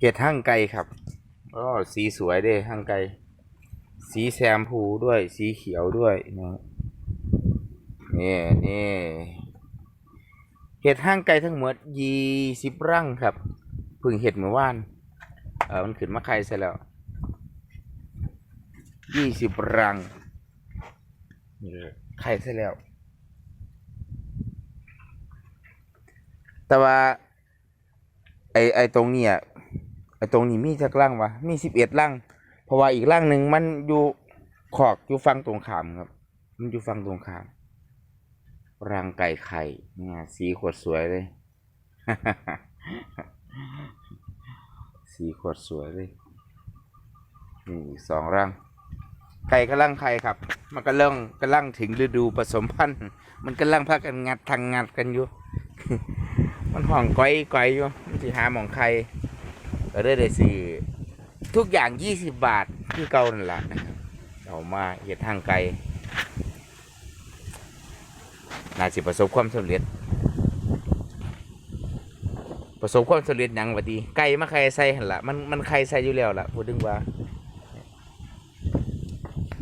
เห็ดห้างไก่ครับอ๋อสีสวยเด้ห้างไก่สีแซมพูด้วยสีเขียวด้วยนะนี่นี่เห็ดห้างไก่ทั้งหมดยี่สิบรังครับพึ่งเห็ดเมื่อวานเออมันขึ้นมาไข่เสร็จแล้วยี่สิบรังนี่เลยไข่เสร็จแล้ว แต่ว่า ไอไอตรงเนี้ย ไอตรงนี้มีจักร่างวะมีสิบเอ็ดร่างเพราะว่าอีกร่างหนึ่งมันอยู่ขอกอยู่ฟังตรงขามครับ มันอยู่ฟังตรงขามรังไก่ไข่เนี่ยสีขวดสวยเลย สีขวดสวยเลยนี่อีกสองร่างไก่กำลังไข่ครับ มันกำลังกำลังถึงฤดูผสมพันธุ์ มันกำลังพากันงัดทางงัดกันอยู่ มันห่องก้อยก้อยอยู่มันสิหาหมองไข่ ก็ได้ได้ซื้อทุกอย่างยี่สิบบาทคือเก่านั่นแหละนะครับเอามาเห็ดทางไกลน่าสิประสบความสำเร็จ ประสบความสำเร็จยังวะดีไก่มาใครใส่หันละมันมันใครใส่อยู่แล้วล่ะพูดถึงว่า